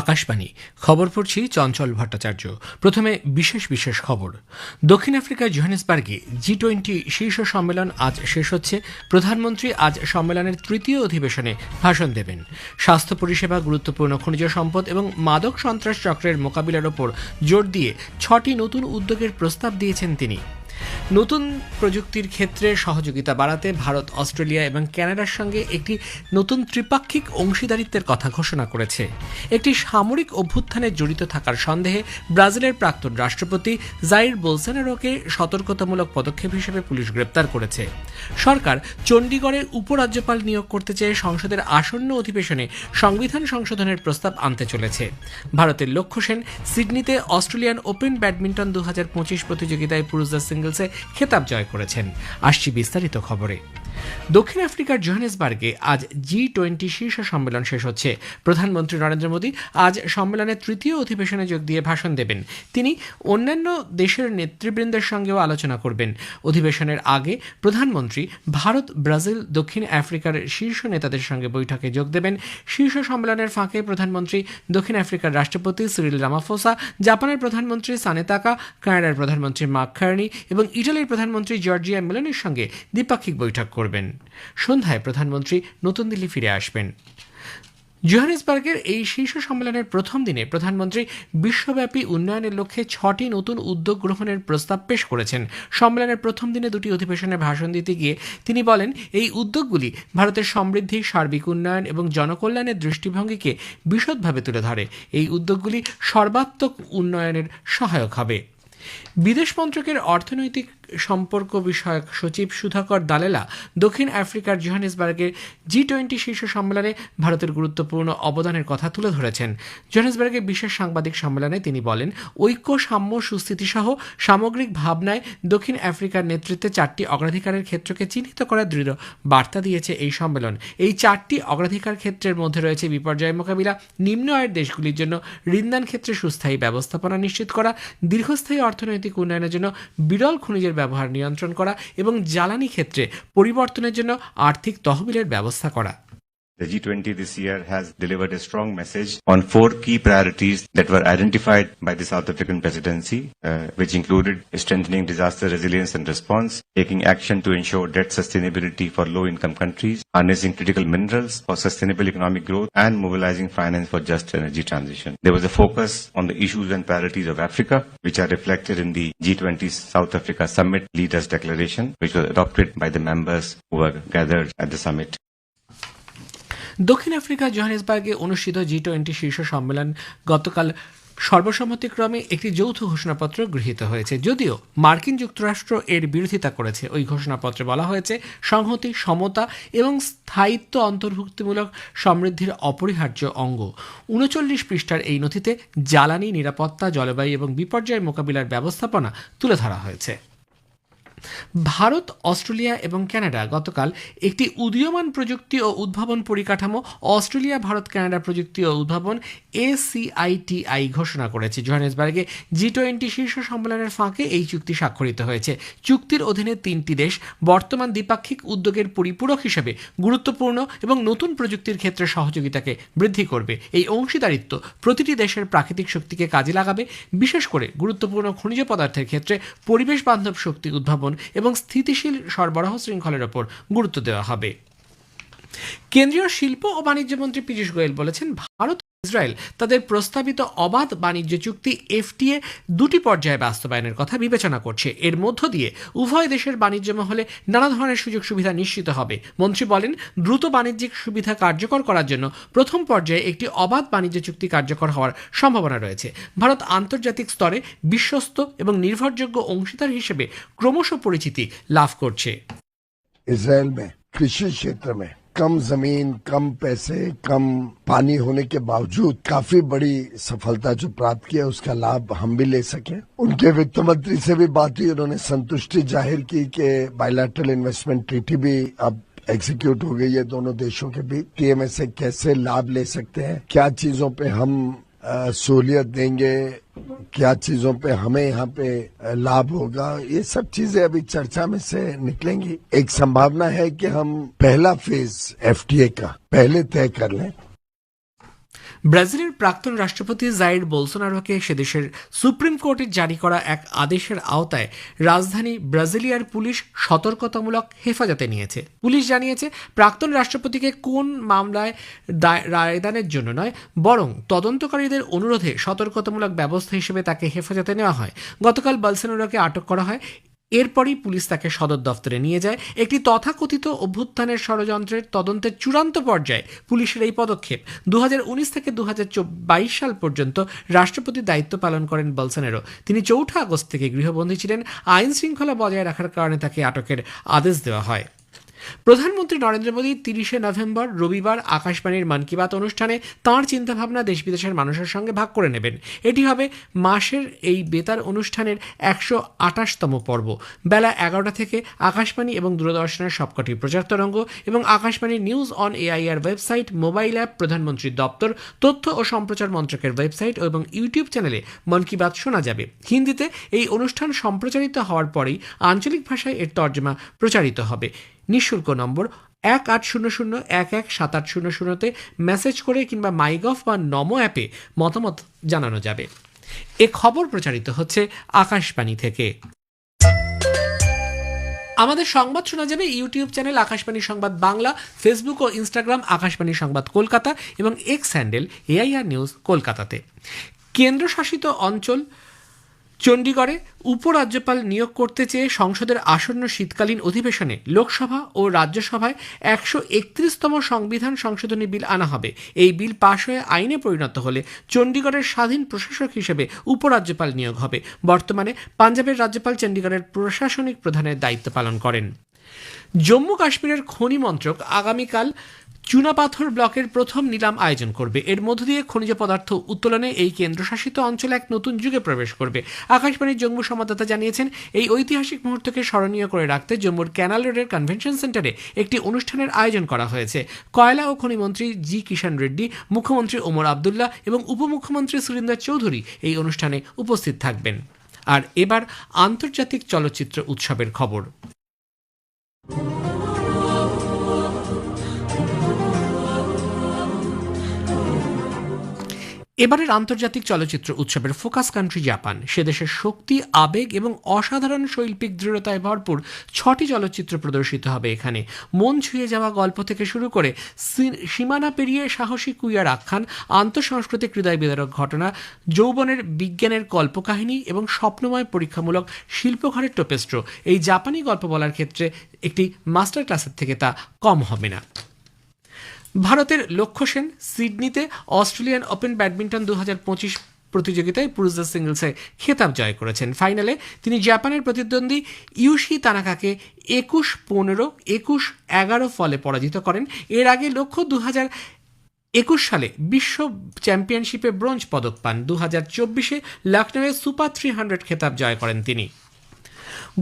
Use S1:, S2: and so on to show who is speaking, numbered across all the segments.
S1: আকাশবাণী খবর পড়ছি চঞ্চল ভট্টাচার্য প্রথমে বিশেষ বিশেষ খবর দক্ষিণ আফ্রিকার জোহানেসবার্গে জি টোয়েন্টি শীর্ষ সম্মেলন আজ শেষ হচ্ছে প্রধানমন্ত্রী আজ সম্মেলনের তৃতীয় অধিবেশনে ভাষণ দেবেন স্বাস্থ্য পরিষেবা গুরুত্বপূর্ণ খনিজ সম্পদ এবং মাদক সন্ত্রাস চক্রের মোকাবিলার ওপর জোর দিয়ে ছটি নতুন উদ্যোগের প্রস্তাব দিয়েছেন তিনি নতুন প্রযুক্তির ক্ষেত্রে সহযোগিতা বাড়াতে ভারত অস্ট্রেলিয়া এবং ক্যানাডার সঙ্গে একটি নতুন ত্রিপাক্ষিক অংশীদারিত্বের কথা ঘোষণা করেছে একটি সামরিক অভ্যুত্থানে জড়িত থাকার সন্দেহে ব্রাজিলের প্রাক্তন রাষ্ট্রপতি জাইর বোলসেনারোকে সতর্কতামূলক পদক্ষেপ হিসেবে পুলিশ গ্রেপ্তার করেছে সরকার চণ্ডীগড়ে উপরাজ্যপাল নিয়োগ করতে চেয়ে সংসদের আসন্ন অধিবেশনে সংবিধান সংশোধনের প্রস্তাব আনতে চলেছে ভারতের লক্ষ্য সেন সিডনিতে অস্ট্রেলিয়ান ওপেন ব্যাডমিন্টন দু প্রতিযোগিতায় পুরুষদের সিঙ্গলসে খেতাব জয় করেছেন আসছি বিস্তারিত খবরে দক্ষিণ আফ্রিকার জোহানেসবার্গে আজ জি টোয়েন্টি শীর্ষ সম্মেলন শেষ হচ্ছে প্রধানমন্ত্রী নরেন্দ্র মোদী আজ সম্মেলনের তৃতীয় অধিবেশনে যোগ দিয়ে ভাষণ দেবেন তিনি অন্যান্য দেশের নেতৃবৃন্দের সঙ্গেও আলোচনা করবেন অধিবেশনের আগে প্রধানমন্ত্রী ভারত ব্রাজিল দক্ষিণ আফ্রিকার শীর্ষ নেতাদের সঙ্গে বৈঠকে যোগ দেবেন শীর্ষ সম্মেলনের ফাঁকে প্রধানমন্ত্রী দক্ষিণ আফ্রিকার রাষ্ট্রপতি সিরিল রামাফোসা জাপানের প্রধানমন্ত্রী সানেতাকা কানাডার প্রধানমন্ত্রী মার্ক এবং ইটালির প্রধানমন্ত্রী জর্জিয়া মেলনের সঙ্গে দ্বিপাক্ষিক বৈঠক করবেন করবেন সন্ধ্যায় প্রধানমন্ত্রী নতুন দিল্লি ফিরে আসবেন জোহানেসবার্গের এই শীর্ষ সম্মেলনের প্রথম দিনে প্রধানমন্ত্রী বিশ্বব্যাপী উন্নয়নের লক্ষ্যে ছটি নতুন উদ্যোগ গ্রহণের প্রস্তাব পেশ করেছেন সম্মেলনের প্রথম দিনে দুটি অধিবেশনে ভাষণ দিতে গিয়ে তিনি বলেন এই উদ্যোগগুলি ভারতের সমৃদ্ধি সার্বিক উন্নয়ন এবং জনকল্যাণের দৃষ্টিভঙ্গিকে বিশদভাবে তুলে ধরে এই উদ্যোগগুলি সর্বাত্মক উন্নয়নের সহায়ক হবে বিদেশ মন্ত্রকের অর্থনৈতিক সম্পর্ক বিষয়ক সচিব সুধাকর দালেলা দক্ষিণ আফ্রিকার জোহানেসবার্গের জি টোয়েন্টি শীর্ষ সম্মেলনে ভারতের গুরুত্বপূর্ণ অবদানের কথা তুলে ধরেছেন জোহানিসবার্গে বিশেষ সাংবাদিক সম্মেলনে তিনি বলেন ঐক্য সাম্য সুস্থিতিসহ সামগ্রিক ভাবনায় দক্ষিণ আফ্রিকার নেতৃত্বে চারটি অগ্রাধিকারের ক্ষেত্রকে চিহ্নিত করার দৃঢ় বার্তা দিয়েছে এই সম্মেলন এই চারটি অগ্রাধিকার ক্ষেত্রের মধ্যে রয়েছে বিপর্যয় মোকাবিলা নিম্ন আয়ের দেশগুলির জন্য ঋণদান ক্ষেত্রে সুস্থায়ী ব্যবস্থাপনা নিশ্চিত করা দীর্ঘস্থায়ী অর্থনৈতিক অর্থনৈতিক উন্নয়নের জন্য বিরল খনিজের ব্যবহার নিয়ন্ত্রণ করা এবং জ্বালানি ক্ষেত্রে পরিবর্তনের জন্য আর্থিক তহবিলের ব্যবস্থা করা
S2: The G20 this year has delivered a strong message on four key priorities that were identified by the South African presidency, uh, which included strengthening disaster resilience and response, taking action to ensure debt sustainability for low-income countries, harnessing critical minerals for sustainable economic growth, and mobilizing finance for just energy transition. There was a focus on the issues and priorities of Africa, which are reflected in the G20 South Africa Summit Leaders Declaration, which was adopted by the members who were gathered at the summit.
S1: দক্ষিণ Africa জোহানেসবার্গে অনুষ্ঠিত G twenty শীর্ষ সম্মেলন গতকাল সর্বসম্মতিক্রমে একটি যৌথ ঘোষণাপত্র গৃহীত হয়েছে যদিও মার্কিন যুক্তরাষ্ট্র এর বিরোধিতা করেছে ওই ঘোষণাপত্রে বলা হয়েছে সংহতি সমতা এবং স্থায়িত্ব অন্তর্ভুক্তিমূলক সমৃদ্ধির অপরিহার্য অঙ্গ উনচল্লিশ পৃষ্ঠার এই নথিতে জ্বালানি নিরাপত্তা জলবায়ু এবং বিপর্যয় মোকাবিলার ব্যবস্থাপনা তুলে ধরা হয়েছে ভারত অস্ট্রেলিয়া এবং ক্যানাডা গতকাল একটি উদীয়মান প্রযুক্তি ও উদ্ভাবন পরিকাঠামো অস্ট্রেলিয়া ভারত ক্যানাডা প্রযুক্তি ও উদ্ভাবন এসিআইটিআই ঘোষণা করেছে জোহানেসবার্গে জি টোয়েন্টি শীর্ষ সম্মেলনের ফাঁকে এই চুক্তি স্বাক্ষরিত হয়েছে চুক্তির অধীনে তিনটি দেশ বর্তমান দ্বিপাক্ষিক উদ্যোগের পরিপূরক হিসেবে গুরুত্বপূর্ণ এবং নতুন প্রযুক্তির ক্ষেত্রে সহযোগিতাকে বৃদ্ধি করবে এই অংশীদারিত্ব প্রতিটি দেশের প্রাকৃতিক শক্তিকে কাজে লাগাবে বিশেষ করে গুরুত্বপূর্ণ খনিজ পদার্থের ক্ষেত্রে পরিবেশ বান্ধব শক্তি উদ্ভাবন এবং স্থিতিশীল সরবরাহ শৃঙ্খলের ওপর গুরুত্ব দেওয়া হবে কেন্দ্রীয় শিল্প ও বাণিজ্য মন্ত্রী পীযূষ গোয়েল বলেছেন ভারত ইসরায়েল তাদের প্রস্তাবিত অবাধ বাণিজ্য চুক্তি এফটিএ দুটি পর্যায়ে বাস্তবায়নের কথা বিবেচনা করছে এর মধ্য দিয়ে উভয় দেশের বাণিজ্য মহলে নানা ধরনের সুযোগ সুবিধা নিশ্চিত হবে মন্ত্রী বলেন দ্রুত বাণিজ্যিক সুবিধা কার্যকর করার জন্য প্রথম পর্যায়ে একটি অবাধ বাণিজ্য চুক্তি কার্যকর হওয়ার সম্ভাবনা রয়েছে ভারত আন্তর্জাতিক স্তরে বিশ্বস্ত এবং নির্ভরযোগ্য অংশীদার হিসেবে ক্রমশ পরিচিতি লাভ করছে
S3: ইসরায়েল কৃষি ক্ষেত্র कम जमीन कम पैसे कम पानी होने के बावजूद काफी बड़ी सफलता जो प्राप्त की है उसका लाभ हम भी ले सके उनके वित्त मंत्री से भी बात हुई उन्होंने संतुष्टि जाहिर की कि बायलैटरल इन्वेस्टमेंट ट्रीटी भी अब एग्जीक्यूट हो गई है दोनों देशों के बीच टीएमएस से कैसे लाभ ले सकते हैं क्या चीजों पे हम सहूलियत देंगे क्या चीज़ों पे हमें यहाँ पे लाभ होगा ये सब चीज़ें अभी चर्चा में से निकलेंगी एक संभावना है कि हम पहला फेज एफटीए का पहले तय कर लें
S1: ব্রাজিলের প্রাক্তন রাষ্ট্রপতি জাইর বোলসোনারোকে সেদেশের সুপ্রিম কোর্টের জারি করা এক আদেশের আওতায় রাজধানী ব্রাজিলিয়ার পুলিশ সতর্কতামূলক হেফাজতে নিয়েছে পুলিশ জানিয়েছে প্রাক্তন রাষ্ট্রপতিকে কোন মামলায় রায়দানের জন্য নয় বরং তদন্তকারীদের অনুরোধে সতর্কতামূলক ব্যবস্থা হিসেবে তাকে হেফাজতে নেওয়া হয় গতকাল বলসোনারোকে আটক করা হয় এরপরই পুলিশ তাকে সদর দফতরে নিয়ে যায় একটি তথাকথিত অভ্যুত্থানের ষড়যন্ত্রের তদন্তের চূড়ান্ত পর্যায়ে পুলিশের এই পদক্ষেপ দু থেকে দু সাল পর্যন্ত রাষ্ট্রপতি দায়িত্ব পালন করেন বলসনেরও তিনি চৌঠা আগস্ট থেকে গৃহবন্দী ছিলেন আইন শৃঙ্খলা বজায় রাখার কারণে তাকে আটকের আদেশ দেওয়া হয় প্রধানমন্ত্রী নরেন্দ্র মোদী তিরিশে নভেম্বর রবিবার আকাশবাণীর মন কি বাত অনুষ্ঠানে তাঁর চিন্তাভাবনা দেশ বিদেশের মানুষের সঙ্গে ভাগ করে নেবেন এটি হবে মাসের এই বেতার অনুষ্ঠানের একশো আঠাশতম পর্ব বেলা এগারোটা থেকে আকাশবাণী এবং দূরদর্শনের সবকটি প্রচার তরঙ্গ এবং আকাশবাণীর news on AIR website mobile app প্রধানমন্ত্রীর দপ্তর তথ্য ও সম্প্রচার মন্ত্রকের ওয়েবসাইট এবং ইউটিউব চ্যানেলে মন কি বাত শোনা যাবে হিন্দিতে এই অনুষ্ঠান সম্প্রচারিত হওয়ার পরেই আঞ্চলিক ভাষায় এর তর্জমা প্রচারিত হবে নিঃশুল্ক নম্বর এক আট শূন্য শূন্য এক এক সাত আট শূন্য শূন্যতে মেসেজ করে কিংবা মাইগভ বা নমো অ্যাপে মতামত জানানো যাবে এ খবর প্রচারিত হচ্ছে আকাশবাণী থেকে আমাদের সংবাদ শোনা যাবে ইউটিউব চ্যানেল আকাশবাণী সংবাদ বাংলা ফেসবুক ও ইনস্টাগ্রাম আকাশবাণী সংবাদ কলকাতা এবং এক্স হ্যান্ডেল এআইআর নিউজ কলকাতাতে কেন্দ্রশাসিত অঞ্চল চণ্ডীগড়ে উপরাজ্যপাল নিয়োগ করতে চেয়ে সংসদের আসন্ন শীতকালীন অধিবেশনে লোকসভা ও রাজ্যসভায় একশো একত্রিশতম সংবিধান সংশোধনী বিল আনা হবে এই বিল পাশ হয়ে আইনে পরিণত হলে চণ্ডীগড়ের স্বাধীন প্রশাসক হিসেবে উপরাজ্যপাল নিয়োগ হবে বর্তমানে পাঞ্জাবের রাজ্যপাল চণ্ডীগড়ের প্রশাসনিক প্রধানের দায়িত্ব পালন করেন জম্মু কাশ্মীরের খনি মন্ত্রক আগামীকাল চুনাপাথর ব্লকের প্রথম নিলাম আয়োজন করবে এর মধ্য দিয়ে খনিজ পদার্থ উত্তোলনে এই কেন্দ্রশাসিত অঞ্চল এক নতুন যুগে প্রবেশ করবে আকাশবাণীর জম্মু সংবাদদাতা জানিয়েছেন এই ঐতিহাসিক মুহূর্তকে স্মরণীয় করে রাখতে জম্মুর ক্যানাল রোডের কনভেনশন সেন্টারে একটি অনুষ্ঠানের আয়োজন করা হয়েছে কয়লা ও খনিমন্ত্রী জি কিষাণ রেড্ডি মুখ্যমন্ত্রী ওমর আবদুল্লাহ এবং উপমুখ্যমন্ত্রী সুরিন্দর চৌধুরী এই অনুষ্ঠানে উপস্থিত থাকবেন আর এবার আন্তর্জাতিক চলচ্চিত্র উৎসবের খবর এবারের আন্তর্জাতিক চলচ্চিত্র উৎসবের ফোকাস কান্ট্রি জাপান সে দেশের শক্তি আবেগ এবং অসাধারণ শৈল্পিক দৃঢ়তায় ভরপুর ছটি চলচ্চিত্র প্রদর্শিত হবে এখানে মন ছুঁয়ে যাওয়া গল্প থেকে শুরু করে সীমানা পেরিয়ে সাহসী কুইয়ার আখ্যান আন্তঃসাংস্কৃতিক হৃদয় বিদারক ঘটনা যৌবনের বিজ্ঞানের কল্পকাহিনী এবং স্বপ্নময় পরীক্ষামূলক শিল্পঘরের টোপেস্ট্র এই জাপানি গল্প বলার ক্ষেত্রে একটি মাস্টার ক্লাসের থেকে তা কম হবে না ভারতের লক্ষ্য সেন সিডনিতে অস্ট্রেলিয়ান ওপেন ব্যাডমিন্টন দু প্রতিযোগিতায় পুরুষদের সিঙ্গলসে খেতাব জয় করেছেন ফাইনালে তিনি জাপানের প্রতিদ্বন্দ্বী ইউশি তানাকাকে একুশ পনেরো একুশ এগারো ফলে পরাজিত করেন এর আগে লক্ষ্য দু একুশ সালে বিশ্ব চ্যাম্পিয়নশিপে ব্রোঞ্জ পদক পান দু হাজার চব্বিশে লখনৌয়ে সুপার থ্রি হান্ড্রেড খেতাব জয় করেন তিনি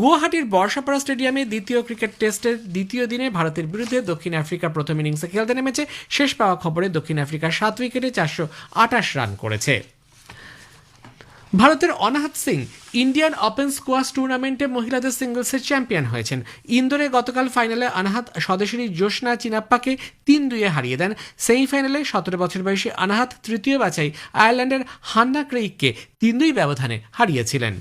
S1: গুয়াহাটির বর্ষাপাড়া স্টেডিয়ামে দ্বিতীয় ক্রিকেট টেস্টের দ্বিতীয় দিনে ভারতের বিরুদ্ধে দক্ষিণ আফ্রিকা প্রথম ইনিংসে খেলতে নেমেছে শেষ পাওয়া খবরে দক্ষিণ আফ্রিকা সাত উইকেটে চারশো আঠাশ রান করেছে ভারতের Anahat Singh Indian open squash টুর্নামেন্টে মহিলাদের সিঙ্গলসের চ্যাম্পিয়ন হয়েছেন ইন্দোরে গতকাল ফাইনালে আনাহাত স্বদেশেরই জোসনা চিনাপ্পাকে তিন দুইয়ে হারিয়ে দেন সেমিফাইনালে সতেরো বছর বয়সী আনাহাত তৃতীয় বাছাই আয়ারল্যান্ডের হান্না ক্রেইককে তিন দুই ব্যবধানে হারিয়েছিলেন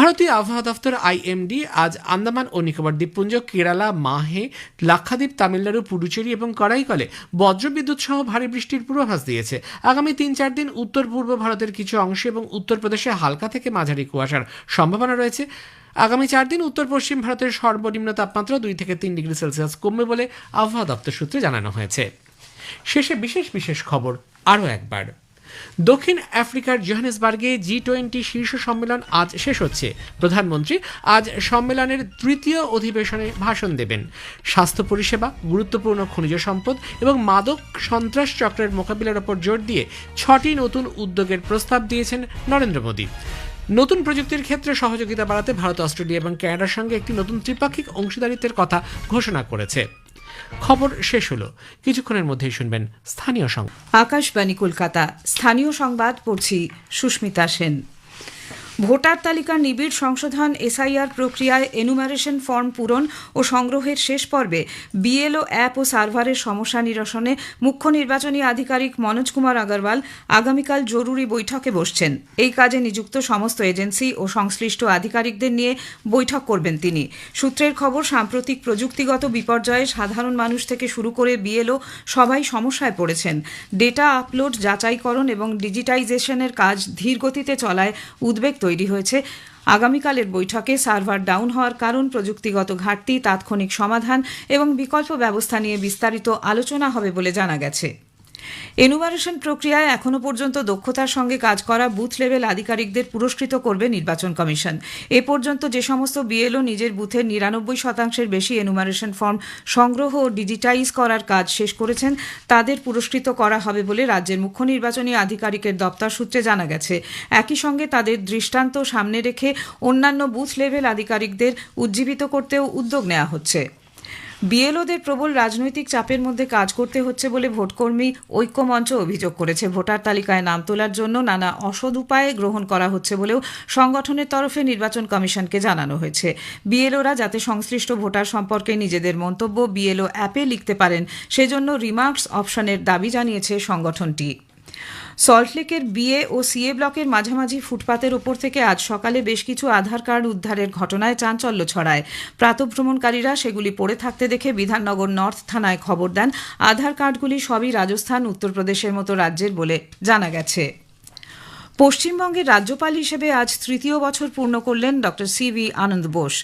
S1: ভারতীয় আবহাওয়া দফতর আইএমডি আজ আন্দামান ও নিকোবর দ্বীপপুঞ্জ কেরালা মাহে লাক্ষাদ্বীপ তামিলনাড়ু পুডুচেরি এবং করাইকলে বজ্রবিদ্যুৎ সহ ভারী বৃষ্টির পূর্বাভাস দিয়েছে আগামী তিন চার দিন উত্তর পূর্ব ভারতের কিছু অংশে এবং উত্তরপ্রদেশে হালকা থেকে মাঝারি কুয়াশার সম্ভাবনা রয়েছে আগামী চার দিন উত্তর পশ্চিম ভারতের সর্বনিম্ন তাপমাত্রা দুই থেকে তিন ডিগ্রি সেলসিয়াস কমবে বলে আবহাওয়া দপ্তর সূত্রে জানানো হয়েছে শেষে বিশেষ বিশেষ খবর আরও একবার দক্ষিণ আফ্রিকার জোহানেসবার্গে জি টোয়েন্টি শীর্ষ সম্মেলন আজ শেষ হচ্ছে প্রধানমন্ত্রী আজ সম্মেলনের তৃতীয় অধিবেশনে ভাষণ দেবেন স্বাস্থ্য পরিষেবা গুরুত্বপূর্ণ খনিজ সম্পদ এবং মাদক সন্ত্রাস চক্রের মোকাবিলার ওপর জোর দিয়ে ছটি নতুন উদ্যোগের প্রস্তাব দিয়েছেন নরেন্দ্র মোদী নতুন প্রযুক্তির ক্ষেত্রে সহযোগিতা বাড়াতে ভারত অস্ট্রেলিয়া এবং ক্যানাডার সঙ্গে একটি নতুন ত্রিপাক্ষিক অংশীদারিত্বের কথা ঘোষণা করেছে খবর শেষ হলো কিছুক্ষণের মধ্যেই শুনবেন স্থানীয় সংবাদ
S4: আকাশবাণী কলকাতা স্থানীয় সংবাদ পড়ছি সুস্মিতা সেন ভোটার তালিকা নিবিড় সংশোধন এসআইআর প্রক্রিয়ায় এনুমারেশন ফর্ম পূরণ ও সংগ্রহের শেষ পর্বে বিএলও অ্যাপ ও সার্ভারের সমস্যা নিরসনে মুখ্য নির্বাচনী আধিকারিক মনোজ কুমার আগরওয়াল আগামীকাল জরুরি বৈঠকে বসছেন এই কাজে নিযুক্ত সমস্ত এজেন্সি ও সংশ্লিষ্ট আধিকারিকদের নিয়ে বৈঠক করবেন তিনি সূত্রের খবর সাম্প্রতিক প্রযুক্তিগত বিপর্যয়ে সাধারণ মানুষ থেকে শুরু করে বিএলও সবাই সমস্যায় পড়েছেন ডেটা আপলোড যাচাইকরণ এবং ডিজিটাইজেশনের কাজ ধীরগতিতে চলায় উদ্বেগ তৈরি হয়েছে আগামীকালের বৈঠকে সার্ভার ডাউন হওয়ার কারণ প্রযুক্তিগত ঘাটতি তাৎক্ষণিক সমাধান এবং বিকল্প ব্যবস্থা নিয়ে বিস্তারিত আলোচনা হবে বলে জানা গেছে এনুমারেশন প্রক্রিয়ায় এখনও পর্যন্ত দক্ষতার সঙ্গে কাজ করা বুথ লেভেল আধিকারিকদের পুরস্কৃত করবে নির্বাচন কমিশন এ পর্যন্ত যে সমস্ত বিএলও নিজের বুথের নিরানব্বই শতাংশের বেশি এনুমারেশন ফর্ম সংগ্রহ ও ডিজিটাইজ করার কাজ শেষ করেছেন তাদের পুরস্কৃত করা হবে বলে রাজ্যের মুখ্য নির্বাচনী আধিকারিকের দপ্তর সূত্রে জানা গেছে একই সঙ্গে তাদের দৃষ্টান্ত সামনে রেখে অন্যান্য বুথ লেভেল আধিকারিকদের উজ্জীবিত করতেও উদ্যোগ নেওয়া হচ্ছে বিএলওদের প্রবল রাজনৈতিক চাপের মধ্যে কাজ করতে হচ্ছে বলে ভোটকর্মী ঐক্যমঞ্চ অভিযোগ করেছে ভোটার তালিকায় নাম তোলার জন্য নানা অসদ উপায়ে গ্রহণ করা হচ্ছে বলেও সংগঠনের তরফে নির্বাচন কমিশনকে জানানো হয়েছে বিএলওরা যাতে সংশ্লিষ্ট ভোটার সম্পর্কে নিজেদের মন্তব্য বিএলও অ্যাপে লিখতে পারেন সেজন্য রিমার্কস অপশনের দাবি জানিয়েছে সংগঠনটি সল্টলেকের বিএ ও সিএ ব্লকের মাঝামাঝি ফুটপাতের উপর থেকে আজ সকালে বেশ কিছু আধার কার্ড উদ্ধারের ঘটনায় চাঞ্চল্য ছড়ায় প্রাতভ্রমণকারীরা সেগুলি পড়ে থাকতে দেখে বিধাননগর নর্থ থানায় খবর দেন আধার কার্ডগুলি সবই রাজস্থান উত্তরপ্রদেশের মতো রাজ্যের বলে জানা গেছে পশ্চিমবঙ্গের রাজ্যপাল হিসেবে আজ তৃতীয় বছর পূর্ণ করলেন doctor C V Ananda Bose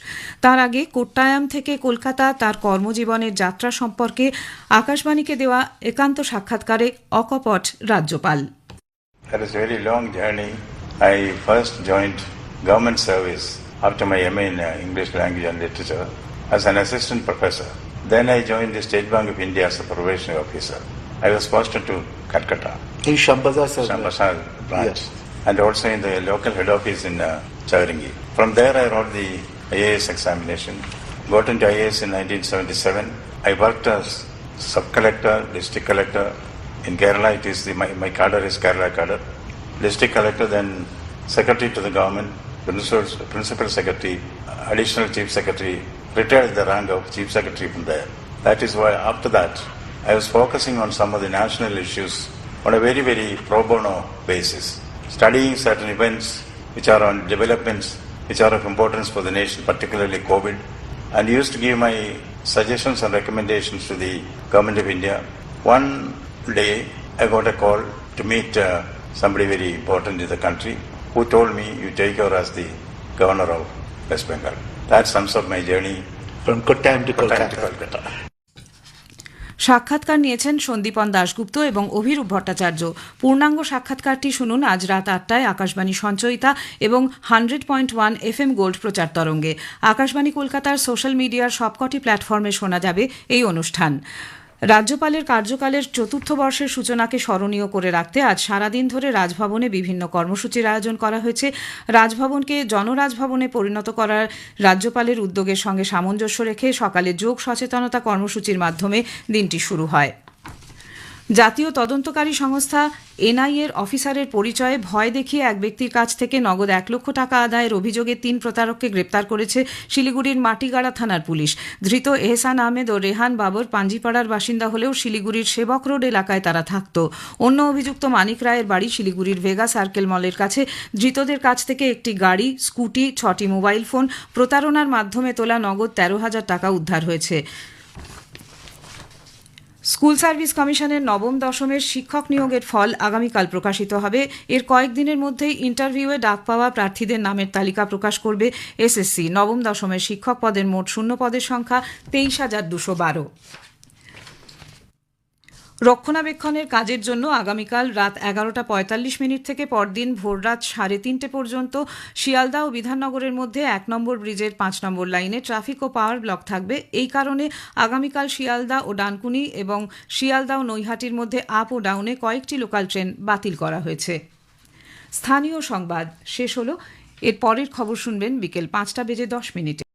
S4: তার আগে কোট্টায়াম থেকে কলকাতা তার কর্মজীবনের যাত্রা সম্পর্কে আকাশবাণীকে দেওয়া একান্ত সাক্ষাৎকারে অকপট রাজ্যপাল
S5: That was a very long journey. I first joined government service after my MA in uh, English language and literature as an assistant professor. Then I joined the State Bank of India as a probationary officer. I was posted to Calcutta.
S6: In Shambhazar, sir.
S5: Shambhazar branch. Yes. And also in the local head office in uh, From there I wrote the IAS examination. Got into IAS in 1977. I worked as sub-collector, district collector, in Kerala, it is the, my, my cadre is Kerala cadre. District collector, then secretary to the government, principal, principal secretary, additional chief secretary, retired the rank of chief secretary from there. That is why after that, I was focusing on some of the national issues on a very, very pro bono basis, studying certain events which are on developments which are of importance for the nation, particularly COVID, and used to give my suggestions and recommendations to the Government of India. One day, I got a call to meet uh, somebody very important in the country who told me, You take over as the governor of West Bengal. That sums up my journey from Kottayam to Kolkata. To Kolkata.
S4: সাক্ষাৎকার নিয়েছেন সন্দীপন দাশগুপ্ত এবং অভিরূপ ভট্টাচার্য পূর্ণাঙ্গ সাক্ষাৎকারটি শুনুন আজ রাত আটটায় আকাশবাণী সঞ্চয়িতা এবং hundred point one F M gold প্রচার তরঙ্গে আকাশবাণী কলকাতার সোশ্যাল মিডিয়ার সবকটি প্ল্যাটফর্মে শোনা যাবে এই অনুষ্ঠান রাজ্যপালের কার্যকালের চতুর্থ বর্ষের সূচনাকে স্মরণীয় করে রাখতে আজ সারাদিন ধরে রাজভবনে বিভিন্ন কর্মসূচির আয়োজন করা হয়েছে রাজভবনকে জনরাজভবনে পরিণত করার রাজ্যপালের উদ্যোগের সঙ্গে সামঞ্জস্য রেখে সকালে যোগ সচেতনতা কর্মসূচির মাধ্যমে দিনটি শুরু হয় জাতীয় তদন্তকারী সংস্থা এনআইএর অফিসারের পরিচয়ে ভয় দেখিয়ে এক ব্যক্তির কাছ থেকে নগদ এক লক্ষ টাকা আদায়ের অভিযোগে তিন প্রতারককে গ্রেপ্তার করেছে শিলিগুড়ির মাটিগাড়া থানার পুলিশ ধৃত এহসান আহমেদ ও রেহান বাবর পাঞ্জিপাড়ার বাসিন্দা হলেও শিলিগুড়ির সেবক রোড এলাকায় তারা থাকত অন্য অভিযুক্ত মানিক রায়ের বাড়ি শিলিগুড়ির ভেগা সার্কেল মলের কাছে ধৃতদের কাছ থেকে একটি গাড়ি স্কুটি ছটি মোবাইল ফোন প্রতারণার মাধ্যমে তোলা নগদ তেরো হাজার টাকা উদ্ধার হয়েছে স্কুল সার্ভিস কমিশনের নবম দশমের শিক্ষক নিয়োগের ফল আগামীকাল প্রকাশিত হবে এর কয়েকদিনের মধ্যেই ইন্টারভিউয়ে ডাক পাওয়া প্রার্থীদের নামের তালিকা প্রকাশ করবে এসএসসি নবম দশমের শিক্ষক পদের মোট শূন্য পদের সংখ্যা তেইশ হাজার দুশো বারো রক্ষণাবেক্ষণের কাজের জন্য আগামীকাল রাত এগারোটা পঁয়তাল্লিশ মিনিট থেকে পরদিন ভোররাত সাড়ে তিনটে পর্যন্ত শিয়ালদা ও বিধাননগরের মধ্যে এক নম্বর ব্রিজের পাঁচ নম্বর লাইনে ট্রাফিক ও পাওয়ার ব্লক থাকবে এই কারণে আগামীকাল শিয়ালদা ও ডানকুনি এবং শিয়ালদা ও নৈহাটির মধ্যে আপ ও ডাউনে কয়েকটি লোকাল ট্রেন বাতিল করা হয়েছে স্থানীয় সংবাদ শেষ হলো এর পরের খবর শুনবেন বিকেল পাঁচটা বেজে দশ মিনিটে